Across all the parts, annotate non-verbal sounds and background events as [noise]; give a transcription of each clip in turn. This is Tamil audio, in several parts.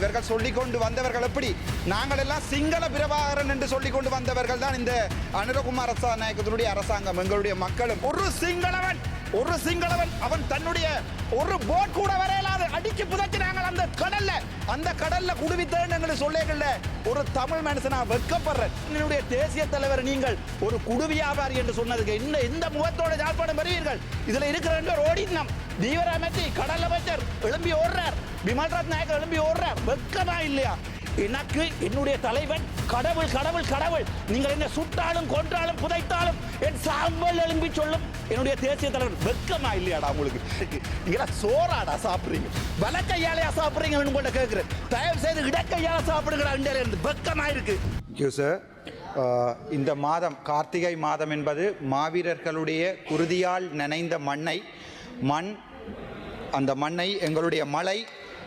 இவர்கள் சொல்லிக் கொண்டு வந்தவர்கள் எப்படி? நாங்கள் எல்லாம் சிங்கள பிரபாகரன் என்று சொல்லிக் கொண்டு வந்தவர்கள் தான் இந்த அனுரகுமார் நாயக்கத்தினுடைய அரசாங்கம். எங்களுடைய மக்களும் ஒரு சிங்களவன் ஒரு சிங்களவன். அவன் தன்னுடைய ஒரு போட் கூட வரையலாது. அடிச்சு நாங்கள் அந்த கடல்ல அந்த கடல்ல குடுவித்தேன்னு எங்களுக்கு சொல்லேகல்ல ஒரு தமிழ் மனுஷன் நான் வெட்கப்படுறேன். என்னுடைய தேசிய தலைவர் நீங்கள் ஒரு குடு வியாபாரி என்று சொன்னதுக்கு இந்த இந்த முகத்தோட யாழ்ப்பாணம் வருவீர்கள் இதுல இருக்கிற ஓடினம் தீவிர கடல் அமைச்சர் எழும்பி ஓடுறார். விமல்ராஜ் நாயக்கர் எழும்பி ஓடுறார். வெக்கமா இல்லையா? எனக்கு என்னுடைய தலைவன் கடவுள் கடவுள் கடவுள். நீங்கள் என்ன சுட்டாலும் கொன்றாலும் புதைத்தாலும் என் சாம்பல் எழும்பி சொல்லும் என்னுடைய தேசிய தலைவர் வெக்கமா இல்லையாடா உங்களுக்கு? நீங்களா சோறாடா சாப்பிட்றீங்க. வலக்கையாலையா சாப்பிடுறீங்கன்னு உங்கள்ட்ட கேட்குறேன் தயவு செய்து இடக்கையால சாப்பிடுங்கடா இந்தியாவில் இருந்து. வெக்கமா இருக்கு. சார் இந்த மாதம் கார்த்திகை மாதம் என்பது மாவீரர்களுடைய குருதியால் நனைந்த மண்ணை மண் அந்த மண்ணை எங்களுடைய மலை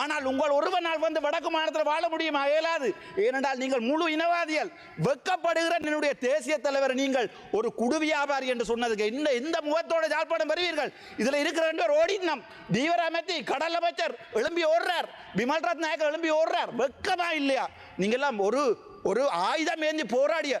ஆனால் உங்கள் ஒருவனால் வந்து வடக்கு மாநிலத்தில் வாழ முடியுமா? இயலாது. ஏனென்றால் நீங்கள் முழு இனவாதிகள். வெக்கப்படுகிற என்னுடைய தேசிய தலைவர் நீங்கள் ஒரு குடு வியாபாரி என்று சொன்னதுக்கு இந்த இந்த முகத்தோட ஜாழ்ப்பாணம் பெறுவீர்கள் இதில் இருக்கிற ரெண்டு பேர் ஓடினம் தீவிர அமைத்தி கடல் அமைச்சர் எழும்பி ஓடுறார். விமல்ராஜ் நாயக்கர் எழும்பி ஓடுறார். வெக்கமா இல்லையா? நீங்கள்லாம் ஒரு ஒரு ஆயுதம் ஏந்தி போராடிய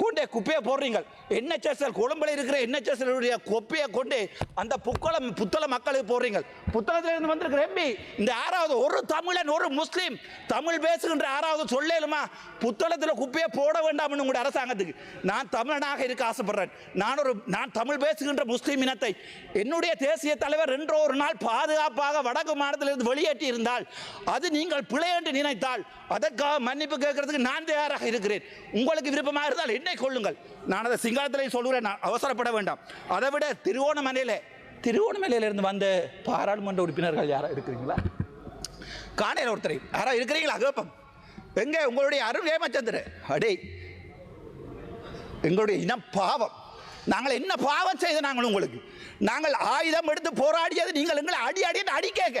கொண்டே குப்பையை போடுறீங்க. என்ஹெச்எஸ்எல் கொழும்புல இருக்கிற என்ன உடைய குப்பையை கொண்டு அந்த புத்தளம் புத்தள மக்களுக்கு போடுறீங்க. புத்தளத்தில் இருந்து வந்திருக்கிற எம்பி இந்த ஆறாவது ஒரு தமிழன் ஒரு முஸ்லீம். தமிழ் பேசுகின்ற ஆறாவது சொல்லலுமா புத்தளத்தில் குப்பையை போட வேண்டாம்னு உங்களுடைய அரசாங்கத்துக்கு. நான் தமிழனாக இருக்க ஆசைப்படுறேன். நான் ஒரு நான் தமிழ் பேசுகின்ற முஸ்லீம் இனத்தை என்னுடைய தேசிய தலைவர் என்று ஒரு நாள் பாதுகாப்பாக வடக்கு மாநிலத்திலிருந்து வெளியேற்றி இருந்தால் அது நீங்கள் பிழை என்று நினைத்தால் அதற்காக மன்னிப்பு கேட்கறதுக்கு நான் தயாராக இருக்கிறேன். உங்களுக்கு விருப்பமாக இருந்தால் என்ன கொள்ளுங்கள் நான் அதை சிங்களத்திலே சொல்கிறேன் நான் அவசரப்பட வேண்டாம். அதை விட திருவோணமலையில் திருவோணமலையிலிருந்து வந்த பாராளுமன்ற உறுப்பினர்கள் யாராக இருக்கிறீங்களா? காணையில் ஒருத்தர். யாராக இருக்கிறீங்களா? அகப்பம் எங்க? உங்களுடைய அருண் ஏமாச்சந்திர அடே எங்களுடைய இனம் பாவம். நாங்கள் என்ன பாவம் செய்த நாங்கள் உங்களுக்கு? நாங்கள் ஆயுதம் எடுத்து போராடியது நீங்கள் எங்களை அடி அடி அடி கேட்க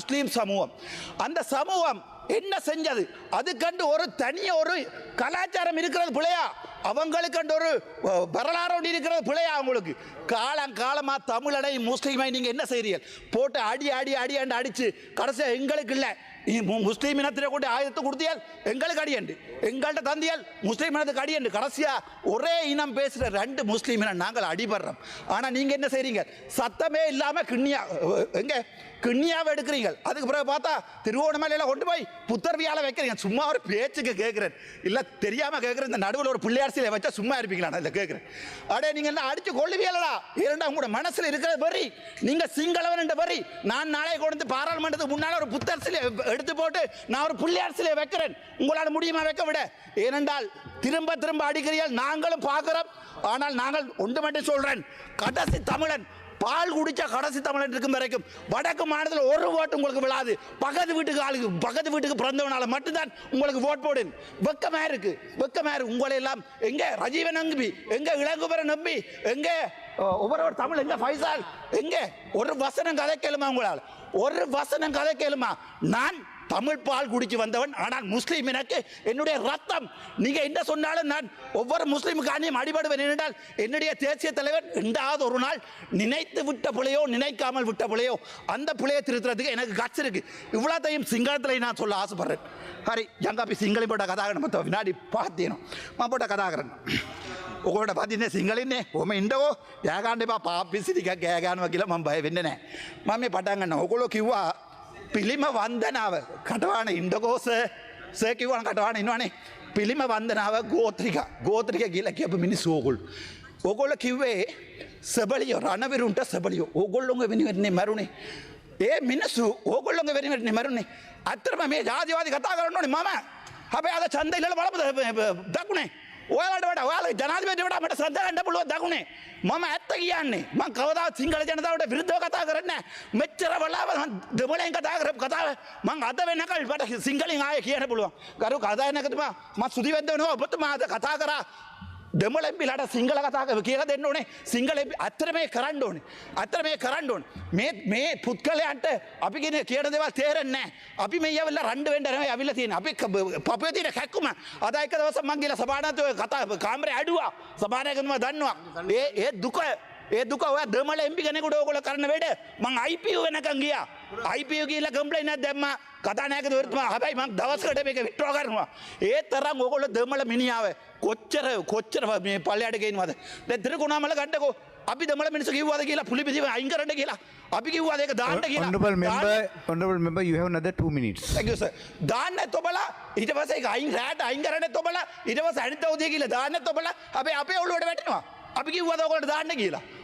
முஸ்லீம் சமூகம். அந்த சமூகம் என்ன செஞ்சது? அதுக்கண்டு ஒரு தனிய ஒரு கலாச்சாரம் இருக்கிறது பிள்ளையா அவங்களுக்கு கண்டு ஒரு வரலாறு ஒன்று இருக்கிறது பிள்ளையா அவங்களுக்கு? காலம் காலமா தமிழனை முஸ்லீமை நீங்க என்ன செய்றீர்கள்? போட்டு அடி அடி அடி அண்டு அடிச்சு கடைசியாக எங்களுக்கு இல்லை. நீ மு- முஸ்லீம் இனத்திலே கொண்டு ஆயுதத்தை கொடுத்தியால் எங்களுக்கு அடியண்டு எங்கள்கிட்ட தந்தியால் முஸ்லீம் இனத்துக்கு அடியண்டு கடைசியா ஒரே இனம் பேசுகிற ரெண்டு முஸ்லீம் இனம் நாங்கள் அடிபடுறோம் ஆனால் நீங்கள் என்ன செய்றீங்க சத்தமே இல்லாமல் கிண்ணியா எங்கே எங்க கிண்ணியாவை எடுக்கிறீங்க அதுக்கு பிறகு பார்த்தா திருவோணமலையில் கொண்டு போய் புத்தர்வியால வைக்கிறீங்க சும்மா ஒரு பேச்சுக்கு கேட்குறேன் இல்லை தெரியாமல் கேட்குறேன் இந்த நடுவில் ஒரு பிள்ளையார் வச்சா சும்மா இருப்பீங்களா நான் இதை கேட்குறேன் அடே நீங்கள் என்ன அடிச்சு கொள்ளுவீங்களா இரண்டா உங்களோட மனசில் இருக்கிற வரி நீங்கள் சிங்களவன் என்ற வரி நான் நாளை கொண்டு வந்து பாராளுமன்றத்துக்கு முன்னால் ஒரு புத்தரசியில் எடுத்து போட்டு நான் ஒரு பிள்ளையார் சிலையை வைக்கிறேன். உங்களால் முடியுமா வைக்க விட? ஏனென்றால் திரும்ப திரும்ப அடிக்கிறீர்கள். நாங்களும் பார்க்கிறோம். ஆனால் நாங்கள் ஒன்று மட்டும் சொல்கிறேன் கடைசி தமிழன் பால் குடிச்ச கடைசி தமிழன் இருக்கும் வரைக்கும் வடக்கு மாநிலத்தில் ஒரு ஓட்டு உங்களுக்கு விழாது. பக்கத்து வீட்டுக்கு ஆளுக்கு பக்கத்து வீட்டுக்கு பிறந்தவனால மட்டும்தான் உங்களுக்கு ஓட் போடுன் வெக்கமா இருக்கு. வெக்கமா இருக்கு. உங்களை எல்லாம் எங்கே ரஜீவன் நம்பி எங்கே இளங்குபரன் நம்பி எங்கே ஒவ்வொரு தமிழ் எங்கே ஃபைசால் எங்கே? ஒரு வசனம் கதை கேளுமா உங்களால்? ஒரு வசனம் கதை கேளுமா? நான் தமிழ் பால் குடிச்சு வந்தவன் ஆனால் முஸ்லீம் எனக்கு என்னுடைய ரத்தம் நீங்க என்ன சொன்னாலும் நான் ஒவ்வொரு முஸ்லீமுக்கு அணியும் அடிபடுவேன் என்றால் என்னுடைய தேசிய தலைவர் ரெண்டாவது ஒரு நாள் நினைத்து விட்ட பிள்ளையோ நினைக்காமல் விட்ட பிள்ளையோ அந்த பிள்ளையை திருத்துறதுக்கு எனக்கு கட்சி இருக்கு இவ்வளோத்தையும் சிங்களத்தில் நான் சொல்ல ஆசைப்படுறேன் ஹரி ஜங்காப்பி சிங்களி போட்ட கதாகரன் மொத்தம் வினாடி பார்த்தேனோ மா போட்ட கதாகரன் ඔකොට පතින සිංහලන්නේ හොම ඉන්ඩකෝ යෑගන්ඩ එපා පාපිසිටික ගෑගානුව කියලා මම බය වෙන්න නෑ මම මේ පටන්ගන්න ඔකොලො කිව්වා පිළිම වන්දනාව කටවාන ඉන්ඩකෝස සෑකිවන කටවාන ඉන්නවනේ පිළිම වන්දනාව ගෝත්‍රික ගෝත්‍රික කියල කියප මිනිස් ඕකුල් ඔගොල්ල කිව්වේ සබලියෝ රණවිරුන්ට සබලියෝ ඕගොල්ලොඟ වෙනිවෙන්නේ මැරුණේ ඒ මිනිස්සු ඕගොල්ලොඟ වෙනිවෙන්නේ මැරුණේ අත්තරම මේ ජාතිවාදි කතා කරන්න ඕනේ මම හැබැයි අද ඡන්ද ඉල්ලලා බලපද දකුණේ ඔයාලට වඩා ඔයාලා ජනාධිපතිට වඩා මට ශ්‍රද්ධා ගන්න පුළුවන් දකුණේ. මම ඇත්ත කියන්නේ මං කවදාවත් සිංහල ජනතාවට විරුද්ධව කතා කරන්නේ නැහැ. මෙච්චර වෙලාව මං දෙමළෙන් කතා කරපු කතාව මං අද වෙනකල් මට සිංහලෙන් ආයේ කියන්න පුළුවන්. ගරු කතානායකතුමා මම සුදිවෙද්ද වෙනවා ඔබතුමා අද කතා කරා. දෙමළ එම්පිලාට සිංහල කතා කර කියලා දෙන්න ඕනේ. සිංහල අත්තර මේ කරන්න ඕනේ. අත්තර මේ කරන්න ඕන. මේ මේ පුද්ගලයන්ට අපි ගෙන කියන දෙවල් තේරෙන්නේ අපි මේ ඇවිල්ලා රණ්ඩ වෙන්න නෙවෙයි අවිල්ලා තියෙන අපි පපුවේ තියෙන කැක්කුම. අද එක දවසක් මං ගිහලා සභානායකතුමා කතා කාමරේ ඇඩුවා සභානායකතුමා දන්නවා. ඒ ඒ දුක ඒ දුක ඔය දෙමළ එම්පි කෙනෙකුට ඕගොල්ලෝ කරන වැඩ. මං IPU වෙනකන් ගියා. අයිපිය කියලා කම්පලයින දැම්ම. කතානයක දවරතුමා හැබයි මක් දවස්කට මේක විට්‍රෝ කරනවා. ඒ තරම් ඔකොල දෙමල මිනිියාව කොච්චර කොච්චර මේ පල්ලයටගේෙන්වද දෙදර කුණාමල ගණ්ඩකෝ අපි දමල මිනිස කිවවාද කියලා පුලිපිසිව අයිකරට කියලා. අපි කිව්වාදක දාන්න කියලාබල් ොඩබල් මෙබ යහ නද මිනිස් දාන්න තොබලා. ඊට පසේ අයින් රෑට අයින්කරන තොබලා. ඉටව සැනිත ෝදය කියලා දාන්න තොබලා. අපේ අපේ ඔලුවට වැටනවා. අපි කිව්වාදකොට දාන්න කියලා?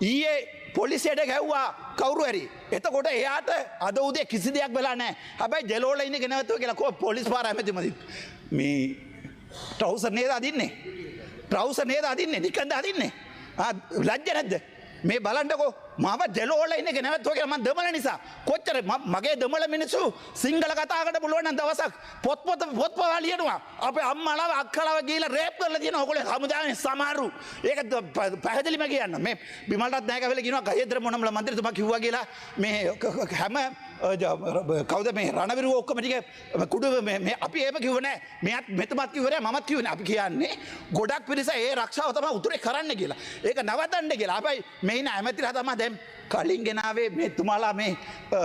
ඊයේ පොලිසියට ගැව්වා කවුරු හරි. එතකොට එයාට අද උදේ කිසි දෙයක් වෙලා නෑ හැබැයි ජෙලෝල ඉන්න ගෙනවත්ව කියලා කෝ පොලිස් පාර ඇමතිමති මේ ට්‍රවුස නේද අදින්නේ? ට්‍රවුස නේද අදින්නේ? නිකන්ද අදින්නේ? ආ, ලැජ්ජ නැද්ද? මේ බලන්ටකෝ මම ජෙලෝල ඉන්න ගෙනවත්ව කියලා මම දෙමළ නිසා කොච්චර ම- මගේ දෙමළ මිනිස්සු සිංහල කතාකට පුළුවන් නම් දවසක් පොත් පොත පොත් පවා ලියනවා අපේ අම්මලාව අක්කලාව ගිහලා රේප් කරලා තියෙන ඔයගොල්ලෝ හමුදාවේ සමහරු ඒක ද- ප- පැහැදිලිම කියන්න මේ බිමල්ටත් නැහැ කියලා කියනවා ගහේන්ද්‍ර මොනමල මන්ත්‍රීතුමා කිව්වා කියලා මේ ක- ක- හැම අ, ජ- ර- කවද මේ රණවිරු ඔක්කමටික කුඩුව අපි ඒම කිවන මෙත් මෙතමත් කිවර මත් කිවන අපි කියන්නේ ගොඩක් පිරිස ඒ රක්ෂාව තම උතුරේ කරන්න කියලා. ඒක නවතන්න කියලා. අපයි මෙයින ඇමතිර තම දැම් කලින් ගෙනාවේ මේ තුමාලා මේ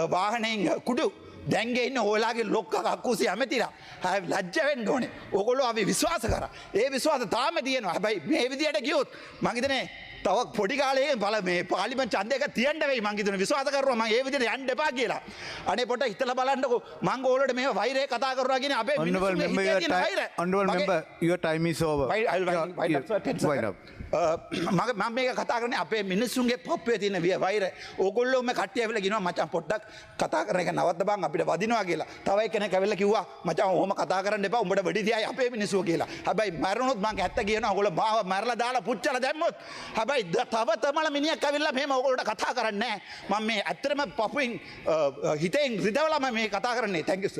වාහනයෙන් කුඩු. දැන්ගේ ඉන්න හෝලාගේ ලොක්ක අක්කුසි ඇමතිලා. හැ ලජ්ජවෙන් ඕනේ. ඕකොලො අපි විශ්වාස කර. ඒ විශ්වාස තාම තියනවා. හැබයි මේ විදියට ගියොත් මගේතනේ තවක් පොඩිකාලේ පල මේ පාලිම චන්දයක තියන්ටවයි මංගේතුන විශවාසකරුව මගේ විදිට යන්න එපා කියලා. අනේ පොට හිතල බලන්නකු. මං ඕලට මේ වෛරය කතා කරවාගෙන අපේ මම මේ uh, [clears throat] කතා කරන අපේ මිනිස්සුන්ගේ පොප්පය තින විය වෛර ඕගොල්ලොම කට්ටියවෙල ගෙන මචන් පොට්ටක් කතා කරන එක නවත් බං අපිට වදිනවා කියලා. තවයි කෙන කැවෙල කිවවා මචන් හොම කතා කරන්න එපා උඹට වැඩිදියයි අපේ මිනිසුව කියලා. හැබයි මරුණුත් මං ඇත්ත කියන ඔගොල බාව මරලා දාලා පුච්චල දැම්මොත්. හැබ හැබයි ද තව තමල මිනිිය කවිල්ල මෙම ඔකොලට කතා කරන්න මම මේ ඇත්තරම පපුයින් හිතෙන් රිදවලම මේ කතා කරන්නේ තැකිස.